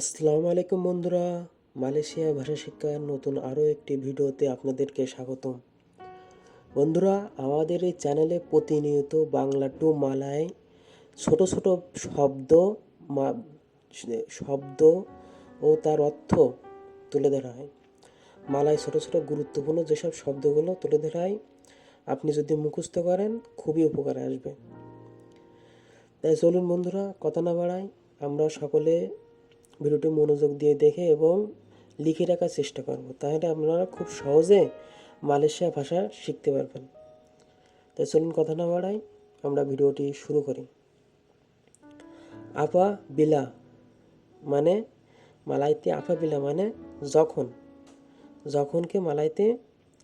আসসালামু আলাইকুম বন্ধুরা। মালয়েশিয়া ভাষা শিক্ষার নতুন আরও একটি ভিডিওতে আপনাদেরকে স্বাগতম। বন্ধুরা, আমাদের এই চ্যানেলে প্রতিনিয়ত বাংলা টু মালায় ছোট ছোট শব্দ শব্দ ও তার অর্থ তুলে ধরা হয়। মালায় ছোট ছোট গুরুত্বপূর্ণ যেসব শব্দগুলো তুলে ধরা হয়, আপনি যদি মুখস্থ করেন, খুবই উপকারে আসবে। তাই চলুন বন্ধুরা, কথা না বাড়াই আমরা সকলে ভিডিওটি মনোযোগ দিয়ে দেখে এবং লিখে রাখার চেষ্টা করব, তাহলে আপনারা খুব সহজে মালয়েশিয়া ভাষা শিখতে পারবেন। তাই চলুন কথা না বাড়াই, আমরা ভিডিওটি শুরু করি। আপা বিলা মানে মালাইতে আপা বিলা মানে যখন। যখনকে মালাইতে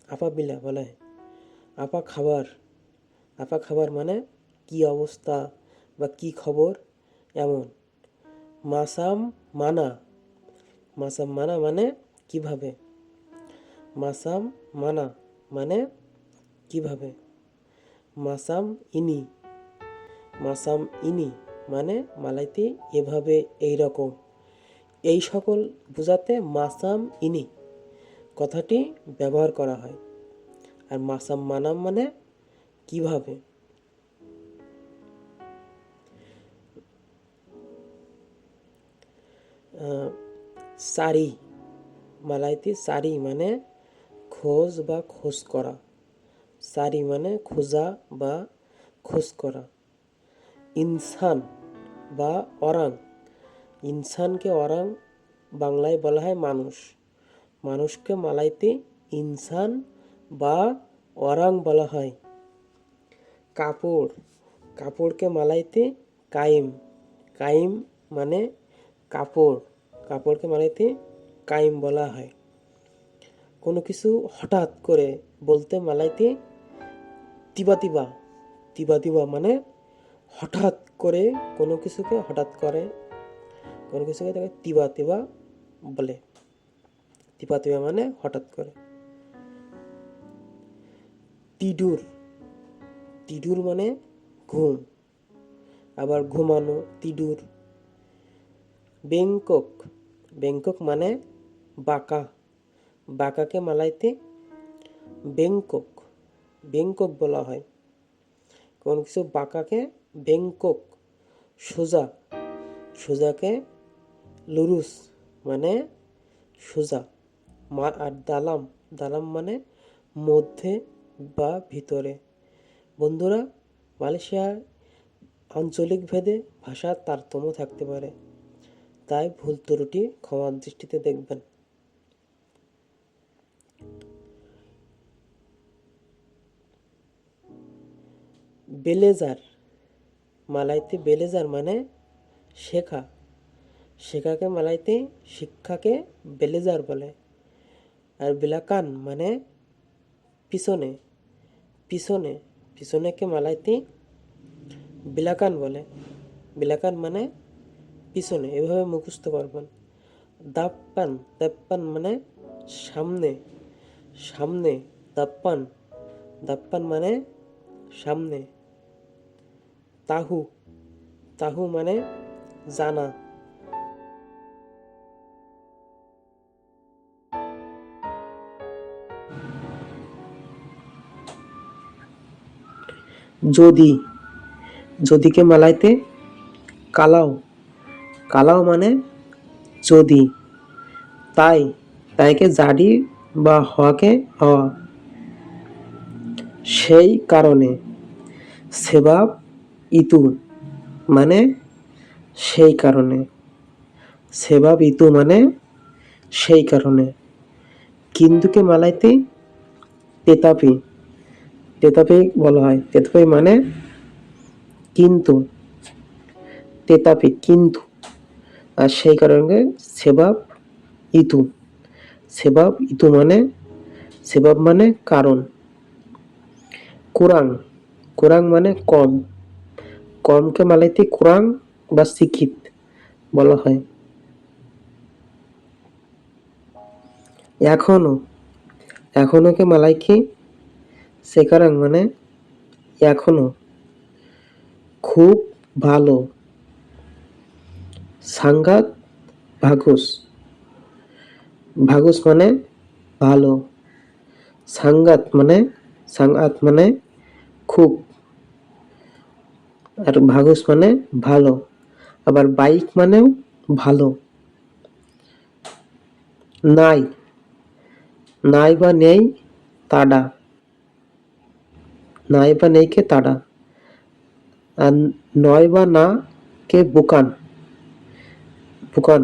আপা বিলা বলা। হয় আপা খাবার। আপা খাবার মানে কি অবস্থা বা কি খবর, এমন। মাসাম মানা। মাসাম মানা মানে কীভাবে? মাসাম মানা মানে কীভাবে? মাসাম ইনি। মাসাম ইনি মানে মালাইতে এভাবে এই রকম এই সকল বোঝাতে মাসাম ইনি। কথাটি ব্যবহার করা হয়। আর মাসাম মানাম মানে কীভাবে? সারি। মালাইতে সারি মানে খোঁজ বা খোঁজ করা। সারি মানে খোঁজা বা খোঁজ করা। ইনসান বা অরাং। ইনসানকে অরাং বাংলায় বলা হয় মানুষ। মানুষকে মালাইতে ইনসান বা অরাং বলা হয়। কাপড়। কাপড়কে মালাইতে কাইম কাইম মানে কাপড়। কাপড়কে মালাইতে কাইম বলা হয়। কোনো কিছু হঠাৎ করে বলতে মালাইতে তিবা তিবা তিবা তিবা মানে হঠাৎ করে কোনো কিছুকে হঠাৎ করে, কোনো কিছুকে তাকে তিবা তিবা বলে। তিবা তিবা মানে হঠাৎ করে। তিডুর তিডুর মানে ঘুম, আবার ঘুমানো, তিডুর। বেংকক বেংকক মানে বাঁকা। বাঁকাকে মালাইতে বেংকক বেংকক বলা হয়। কোন কিছু বাঁকাকে বেংকক সোজা। সোজাকে লুরুস মানে সোজা। আর দালাম দালাম মানে মধ্যে বা ভিতরে। বন্ধুরা মালয়েশিয়ার আঞ্চলিক ভেদে ভাষার তারতম্য থাকতে পারে। তাই ভুল ত্রুটি ক্ষমার দৃষ্টিতে দেখবেন। বেলেজার, মালাইতে বেলেজার মানে শেখা। শেখাকে মালাইতে শিক্ষাকে বেলেজার বলে। আর বিলাকান মানে পিছনে। পিছনে, পিছনেকে মালাইতে বিলাকান বলে। বিলাকান মানে পিছনে, এভাবে মুখস্থ করবেন। দাপ্পান দাপ্পান মানে সামনে সামনে, দাপ্পান। দাপ্পান মানে সামনে। তাহু তাহু মানে জানা। যদি, যদিকে মালাইতে কালাও। কালাও মানে যদি। তাই তাইকে জাডি বা হওয়াকে হওয়া। সেই কারণে সেবাব ইতু মানে সেই কারণে। সেবাব ইতু মানে সেই কারণে। কিন্তুকে মালাইতে তেতাপি। তেতাপি বলা হয়। তেতাপি মানে কিন্তু। তেতাপি, কিন্তু। আর সেই কারণে সেবাব ইতু। সেবাব ইতু মানে সেবাব মানে কারণ। কোরআন কোরআন মানে কম। কমকে মালাইতে কোরআন বা শিক্ষিত বলা হয়। এখনও, এখনোকে মালাইকে সেকারাং মানে এখনও। খুব ভালো। সাংঘাত ভাগুস। ভাগুস মানে ভালো। সাঙ্গাত মানে সাঙ্গাত মানে খুব। আর ভাগুস মানে ভালো। আবার বাইক মানেও ভালো। নাই। নাই বা নেই, তাডা। নাই বা নেই কে তাডা। আর নয় বা না কে বুকান। বুকান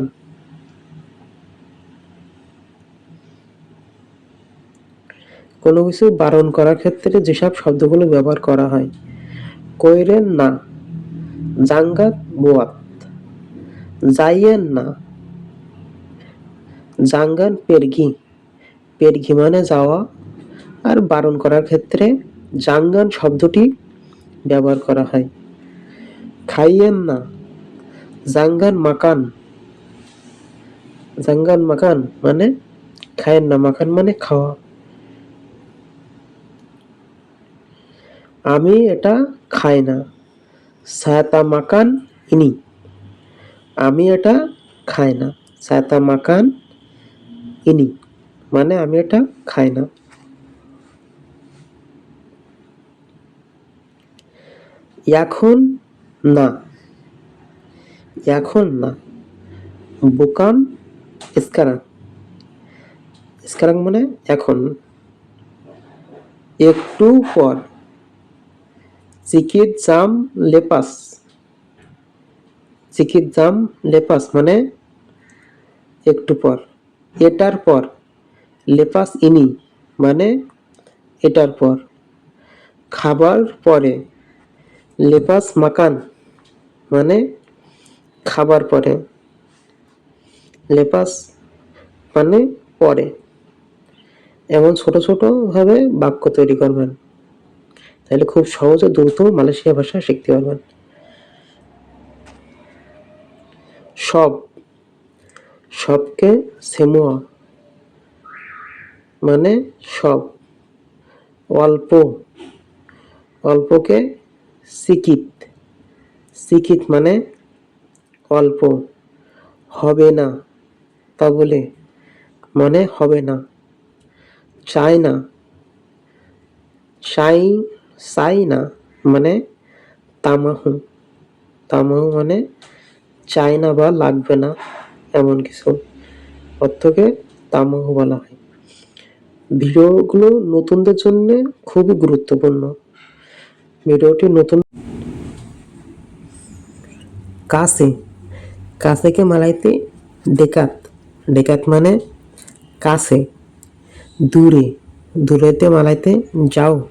কোনো কিছু বারণ করার ক্ষেত্রে যেসব শব্দগুলো ব্যবহার করা হয়, কইরেন না, জাঙ্গাত বুয়াত যাইয়েন না, জাঙ্গান পেরগি পেরগি মানে যাওয়া, আর বারণ করার ক্ষেত্রে জাঙ্গান শব্দটি ব্যবহার করা হয়। খাইয়েন না, জাঙ্গান মাকান জাঙ্গান মাখান মানে খায়েন না মাখান মানে খাওয়া। আমি এটা খাই না। সায়াতা মাকান ইনি। আমি এটা খাই না। সায়াতা মাকান ইনি। মানে আমি এটা খাই না। এখন না। এখন না। বুকান স্কারাং। স্কারাং মানে এখন। একটু পর। চিকিত জাম লেপাস। চিকিত জাম লেপাস মানে একটু পর। এটার পর। লেপাস ইনি মানে এটার পর। খাবার পরে। লেপাস মাকান মানে খাবার পরে। লেপাস মানে পরে। এমন ছোট ছোট ভাবে বাক্য তৈরি করবেন। তাহলে খুব সহজ ও দ্রুত মালয়েশিয়া ভাষা শিখতে পারবেন। সব। সবকে সেমুয়া মানে সব। অল্প। অল্পকে সিকিত। সিকিত মানে অল্প। হবে না। বলে মানে হবে না। চাই না। চাই চাই না মানে তামাহু। তামাহু মানে চাই না বা লাগবে না এমন কিছু। অর্থকে তামাহু বলা হয়। ভিডিওগুলো নতুনদের জন্য খুবই গুরুত্বপূর্ণ। ভিডিওটি নতুন কাছে, কাছেকে মালাইতে ডেকাত ডেকাত মানে কাছে, দূরে দূরেতে মালাইতে যাও।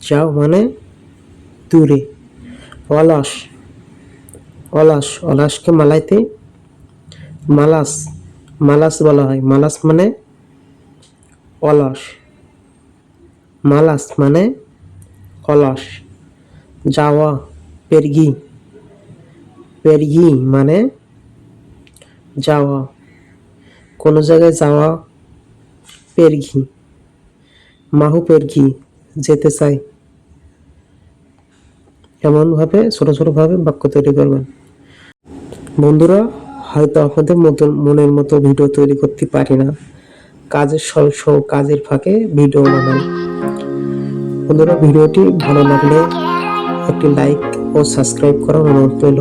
যাও মানে দূরে। অলস অলস, অলসকে মালাইতে মালাস মালাস বলা হয়। মালাস মানে অলস। মালাস মানে অলস। যাওয়া, পেরগি। পেরগি মানে যাওয়া। কোনো জায়গায় যাওয়া পেরঘি মাহু পেরঘি যেতে চাই এমনভাবে, ছোট ছোট ভাবে বাক্য তৈরি করবেন। বন্ধুরা, হয়তো আপনাদের মতন মনের মতো ভিডিও তৈরি করতে পারি না। কাজের স্বল্প কাজের ফাঁকে ভিডিও বানাই। বন্ধুরা, ভিডিওটি ভালো লাগলে একটি লাইক ও সাবস্ক্রাইব করার অনুরোধ রইল।